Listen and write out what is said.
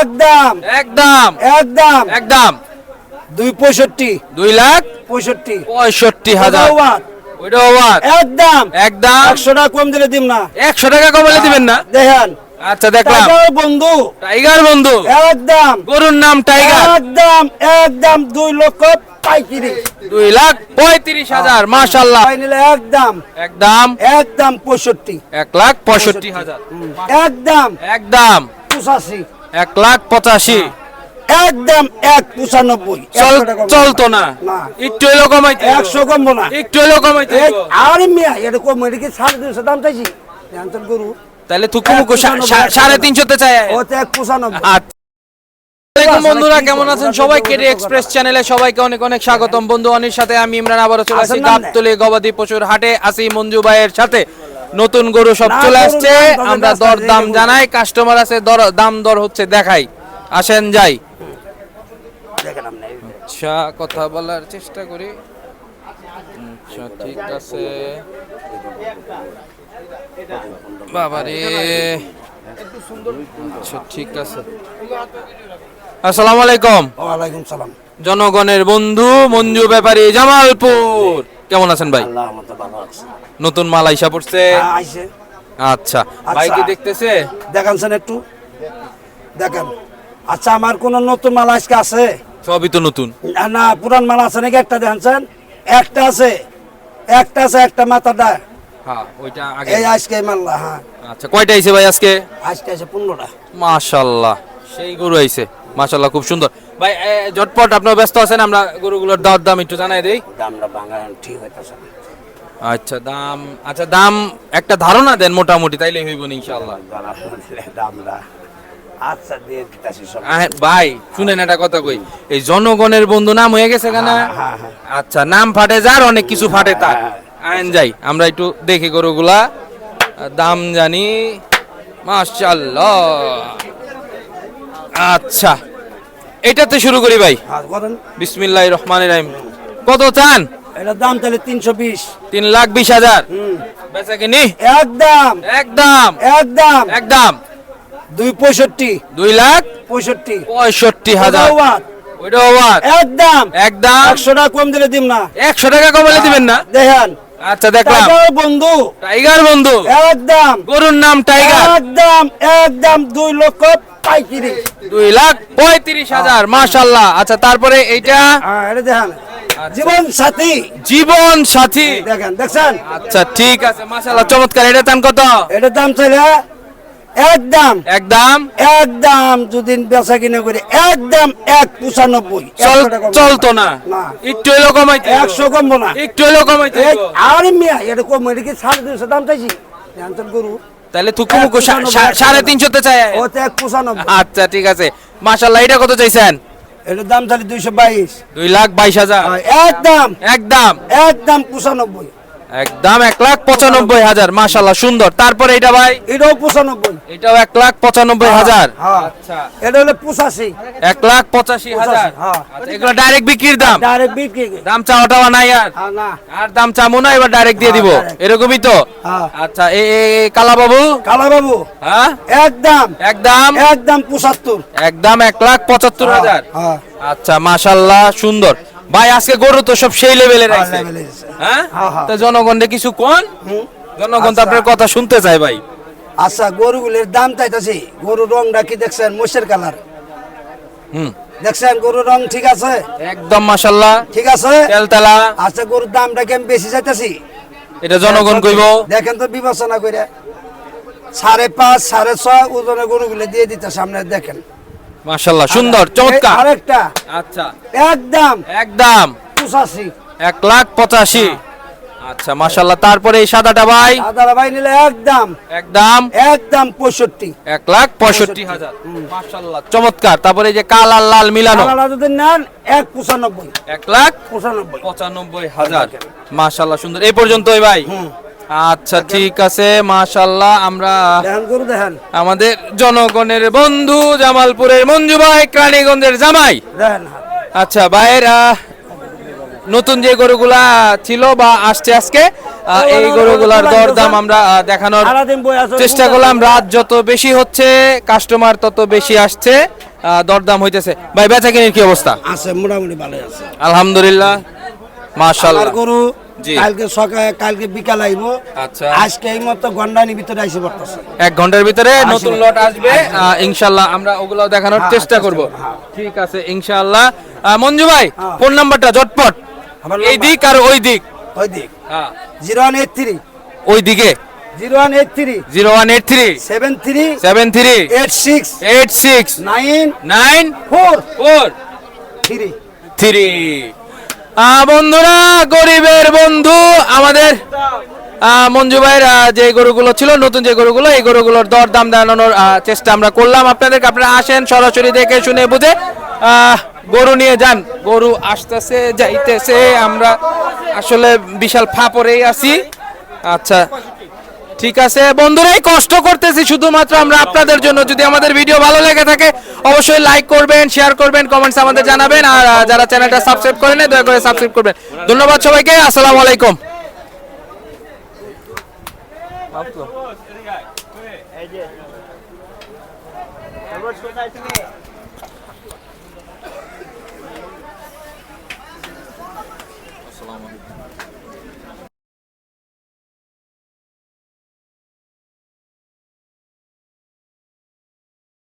একদম। একদম। একদম। একদম। দুই পঁয়ষট্টি। দুই লাখ পঁয়ষট্টি। পঁয়ষট্টি হাজার। ওইটা ওভার একদম। একদম। একশো টাকা কম দিলে দিম না। একশো টাকা কমালে দিবেন না? দেখেন। আচ্ছা দেখলাম। বন্ধু। টাইগার বন্ধু। একদম। গরুর নাম টাইগার। একদম। একদম। দুই লক্ষ পঁয়ত্রিশ। দুই লাখ পঁয়ত্রিশ হাজার। মাশাল্লাহ ভাই নিলে একদম। একদম। একদম পঁয়ষট্টি। এক লাখ পঁয়ষট্টি হাজার। একদম। একদম। পঁচাশি। এক লাখ পঁচাশি। একদম এক পঁচানব্বই। চলতো না। একটু কমাইতে একশো কমবো না। একটু কমাইতে। আরে মিয়া এটা কম এটা কি সাড়ে তিনশো দাম চাইছি? জানতেন গরু? তাহলে থুকু মুকু সাড়ে তিনশোতে চাই। ও তো এক পঁচানব্বই। আচ্ছা। বন্ধুরা কেমন আছেন? সবাই কেডি এক্সপ্রেস চ্যানেলে সবাইকে অনেক অনেক স্বাগতম। বন্ধু অনির সাথে আমি ইমরান আবারও চলে আসি? গাবতলি গবাদি পশুর হাটে। আসি মঞ্জু ভাইয়ের সাথে। নতুন গরু সব চলে আসছে। আমরা দর দাম জানাই কাস্টমার আছে দর দাম দর হচ্ছে দেখাই। আসেন যাই। আচ্ছা কথা বলার চেষ্টা করি। আচ্ছা ঠিক আছে। বাবারে। আচ্ছা ঠিক আছে। আসসালামু আলাইকুম। ওয়ালাইকুম সালাম। জনগণের বন্ধু মঞ্জু ব্যাপারী জামালপুর। কেমন আছেন ভাই? আল্লাহ আমাদের ভালো আছে। নতুন মাল আইসা পড়ছে? হ্যাঁ, আইছে আচ্ছা। ভাই কি দেখতেছে? দেখান স্যার একটু। দেখেন। আচ্ছা আমার কোন নতুন মাল আজকে আছে? সবই তো নতুন। না, না পুরান মাল আছে নাকি? একটা দেখান স্যার। একটা আছে। একটা আছে একটা মাথাটা। হ্যাঁ ওইটা আগে। এই আজকে মাল্লা হ্যাঁ। আচ্ছা কয়টা আইছে ভাই আজকে? আজকে আছে পনেরোটা। মাশাল্লাহ সেই গরু আইছে। মাশাল্লাহ খুব সুন্দর। ভাই ঝটপট আপনার ব্যস্ত আছেন আমরা গরুগুলোর দাম দাম একটু জানাই দেই। দামটা বাঙালি ঠিক হইতেছে। আচ্ছা দাম আচ্ছা দাম একটা ধারণা দেন মোটামুটি তাইলে হইব না ইনশাআল্লাহ। দামটা আচ্ছা দিয়ে দিতেছি সব। ভাই শুনেন একটা কথা কই এই জনগণের বন্ধু নাম হয়ে গেছে কেন? হ্যাঁ, হ্যাঁ, হ্যাঁ। আচ্ছা নাম ফাটে যার অনেক কিছু ফাটে তার। আইন যাই আমরা একটু দেখি গরুগুলা। দাম জানি মাশাআল্লাহ। আচ্ছা। এটাতে শুরু করি ভাই। হ্যাঁ বিসমিল্লাহ রহমান রাহিম। কত চান? এটার দাম তাহলে তিনশো বিশ। তিন লাখ বিশ হাজার। বেচা কিনি? একদম। একদম। একদম। একদম। দুই পঁয়ষট্টি। দুই লাখ পঁয়ষট্টি। পঁয়ষট্টি হাজার। ওইটা ওভার একদম। একদম। একশো টাকা কম দিলে দিম না। একশো টাকা কমালে দিবেন না? দেখেন। আচ্ছা দেখলাম। বন্ধু। টাইগার বন্ধু। একদম। গরুর নাম টাইগার। একদম। একদম। দুই লক্ষ পঁয়ত্রিশ। দুই লাখ পঁয়ত্রিশ হাজার মাশাল্লাহ আচ্ছা তারপরে এইটা? হ্যাঁ এটা দেখেন। আচ্ছা। জীবন সাথী। জীবন সাথী। দেখেন দেখছেন? আচ্ছা ঠিক আছে মাশাল্লাহ চমৎকার। এটা দাম কত? এটার দাম চাইলে একদম একদম একদম যদি বেচা কিনে করি একদম এক পঁচানব্বই। চলতো না। একটু কমাইতে একশো কমবো না। একটু এলো কমাইতে আরে মিয়া এটা কম এটা কি সাড়ে তিনশো দাম চাইছি? গরু। তাহলে থুকু মুকু এক পঁচানব্বই, সা- এক সাড়ে। তিনশোতে চাই। ওতে এক পঁচানব্বই। আচ্ছা ঠিক আছে। মাশাল্লাহ এটা কত চাইছেন? এটার দাম তাহলে দুইশো বাইশ। দুই লাখ বাইশ হাজার। একদম। একদম। একদম পঁচানব্বই। একদম এক লাখ পঁচানব্বই হাজার মাশাল্লাহ সুন্দর। তারপরে এটা ভাই? এটাও পঁচানব্বই। এটাও এক লাখ পঁচানব্বই হাজার। হ্যাঁ। আচ্ছা। এটা হলো পঁচাশি। এক লাখ পঁচাশি হাজার। হ্যাঁ। আচ্ছা, এগুলো ডাইরেক্ট বিক্রির দাম? ডাইরেক্ট বিক্রি। দাম চাওয়া টাওয়া নাই আর? হ্যাঁ আর দাম চামো না এবার ডাইরেক্ট দিয়ে হ্যাঁ, দিব। এরকমই তো? হ্যাঁ। আচ্ছা এ কালা বাবু কালা বাবু হ্যাঁ? একদম। একদম? একদম পঁচাত্তর। একদম এক লাখ পঁচাত্তর হাজার। হ্যাঁ। আচ্ছা মাশাল্লাহ সুন্দর। ভাই আজকে গরু তো সব সেই লেভেলের হ্যাঁ, আছে। হ্যাঁ? হ্যাঁ, হ্যাঁ। তো জনগণে কিছু কোন। জনগণ তো আচ্ছা। আপনার কথা শুনতে চায় ভাই। আচ্ছা গরুগুলির দাম চাইতেছি। গরুর রংটা কি দেখছেন? মোষের কালার। হুম। দেখছেন? গরুর রং ঠিক আছে? একদম মাশাল্লাহ ঠিক আছে? তেলতেলা। আচ্ছা গরুর দামটা কি আমি বেশি চাইতেছি? এটা জনগণ কইব। দেখেন তো বিবেচনা করে। সাড়ে পাঁচ সাড়ে ছয় ওজনের গরুগুলো দিয়ে দিতে সামনে দেখেন। মাশাল্লাহ সুন্দর চমৎকার। আরেকটা। আচ্ছা। একদম। একদম। পঁচাশি। এক লাখ পঁচাশি। আচ্ছা মাশাল্লাহ তারপরে এই সাদাটা ভাই? আদারা ভাই নিলে একদম। একদম। একদম পঁয়ষট্টি। এক লাখ পঁয়ষট্টি হাজার। মাশাল্লাহ চমৎকার। তারপরে যে কাল আর লাল মিলানো। আলাদা যদি নেন এক পঁচানব্বই। এক লাখ পঁচানব্বই। পঁচানব্বই হাজার। মাশাল্লাহ সুন্দর। এই পর্যন্তই ভাই। হুম। আচ্ছা ঠিক আছে মাশাল্লাহ আমরা আমাদের জনগণের বন্ধু জামালপুরের মঞ্জু ভাই ক্রানীগঞ্জের জামাই। আচ্ছা ভাইয়ের নতুন যে গরুগুলা ছিল বা আসছে আজকে এই গরুগুলার দরদাম আমরা দেখানোর চেষ্টা করলাম। রাত যত বেশি হচ্ছে কাস্টমার তত বেশি আসছে দরদাম হইতেছে। ভাই বেচা কিনির কি অবস্থা? আছে মোটামুটি ভালো আছে। আলহামদুলিল্লাহ মাশাআল্লাহ। আমার গরু। কালকে সকালে কালকে বিকাল আইব। আচ্ছা। আজকে এই মতো গন্ডানির ভিতরে আইসে পড়তেছে। এক ঘণ্টার ভিতরে নতুন লট আসবে। ইনশাআল্লাহ আমরা ওগুলো দেখানোর হ্যাঁ, চেষ্টা করব। হ্যাঁ। ঠিক আছে ইনশাআল্লাহ। মঞ্জু ভাই হ্যাঁ। ফোন নাম্বারটা ঝটপট। এই দিক আর ওই দিক। ওই দিক। হ্যাঁ, জিরো ওয়ান এইট থ্রি। ওই দিকে। Zero one eight three. Zero one eight three. Seven three. Seven three. Eight six. Eight six. Nine. Nine. Four. Four. Three. Three. বন্ধুরা, গরিবের বন্ধু, আমাদের মঞ্জু ভাইয়ের যে গরুগুলো ছিল, নতুন যে গরুগুলো, এই গরুগুলোর দর দাম জানানোর চেষ্টা আমরা করলাম। আপনাদেরকে আপনারা আসেন, সরাসরি দেখে শুনে বুঝে গরু নিয়ে যান। গরু আসতেছে, যাইতেছে, আমরা আসলে বিশাল ফাঁপরেই আছি। আচ্ছা ঠিক আছে, বন্ধুরাই, কষ্ট করতেছি শুধুমাত্র আমরা আপনাদের জন্য। যদি আমাদের ভিডিও ভালো লেগে থাকে, অবশ্যই লাইক করবেন শেয়ার করবেন কমেন্টস আমাদের জানাবেন, আর যারা চ্যানেলটা সাবস্ক্রাইব করেন দয়া করে সাবস্ক্রাইব করবেন। ধন্যবাদ সবাইকে, আসসালামু আলাইকুম।